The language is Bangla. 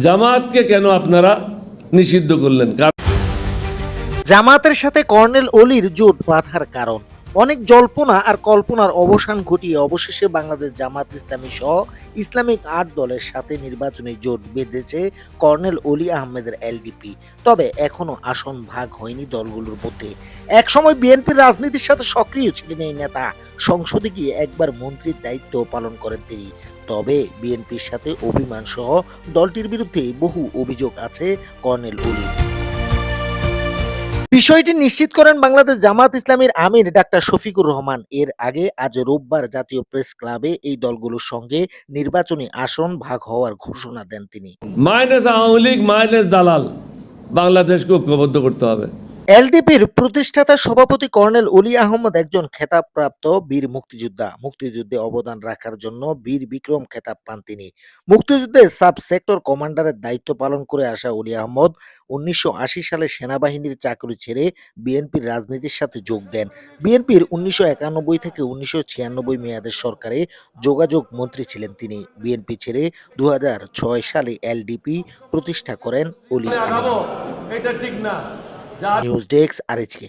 জামাতকে কেন আপনারা নিষিদ্ধ করলেন? কারণ জামাতের সাথে কর্নেল অলির জোট বাঁধার কারণ। অনেক জল্পনা আর কল্পনার অবসান ঘটিয়ে অবশেষে বাংলাদেশ জামাত ইসলামী সহ ইসলামিক আট দলের সাথে নির্বাচনী জোট বেঁধেছে কর্নেল অলি আহমেদের এলডিপি। তবে এখনও আসন ভাগ হয়নি দলগুলোর মধ্যে। একসময় বিএনপির রাজনীতির সাথে সক্রিয় ছিলেন এই নেতা। সংসদে গিয়ে একবার মন্ত্রীর দায়িত্ব পালন করেন তিনি। তবে বিএনপির সাথে অভিমান সহ দলটির বিরুদ্ধে বহু অভিযোগ আছে কর্নেল অলি বিষয়টি নিশ্চিত করেন বাংলাদেশ জামাত ইসলামীর আমির ডাক্তার শফিকুর রহমান। এর আগে আজ রোববার জাতীয় প্রেস ক্লাবে এই দলগুলোর সঙ্গে নির্বাচনী আসন ভাগ হওয়ার ঘোষণা দেন তিনি। মাইনাস আওয়ামী লীগ, মাইনাস দালাল। বাংলাদেশকে ঐক্যবদ্ধ করতে হবে। এলডিপির প্রতিষ্ঠাতা সভাপতি কর্নেল অলি আহমদ একজন খেতাবপ্রাপ্ত বীর মুক্তিযোদ্ধা। মুক্তিযুদ্ধে অবদান রাখার জন্য বীর বিক্রম খেতাব পান তিনি। মুক্তিযুদ্ধে সাব সেক্টর কমান্ডারের দায়িত্ব পালন করে আসা অলি আহমদ উনিশশো আশি সালে সেনাবাহিনীর চাকরি ছেড়ে বিএনপির রাজনীতির সাথে যোগ দেন। বিএনপির উনিশশো একানব্বই থেকে উনিশশো ছিয়ানব্বই মেয়াদের সরকারে যোগাযোগ মন্ত্রী ছিলেন তিনি। বিএনপি ছেড়ে দু হাজার ছয় সালে এলডিপি প্রতিষ্ঠা করেন অলি আহমদ। এটা ঠিক না। News desk আরএচকে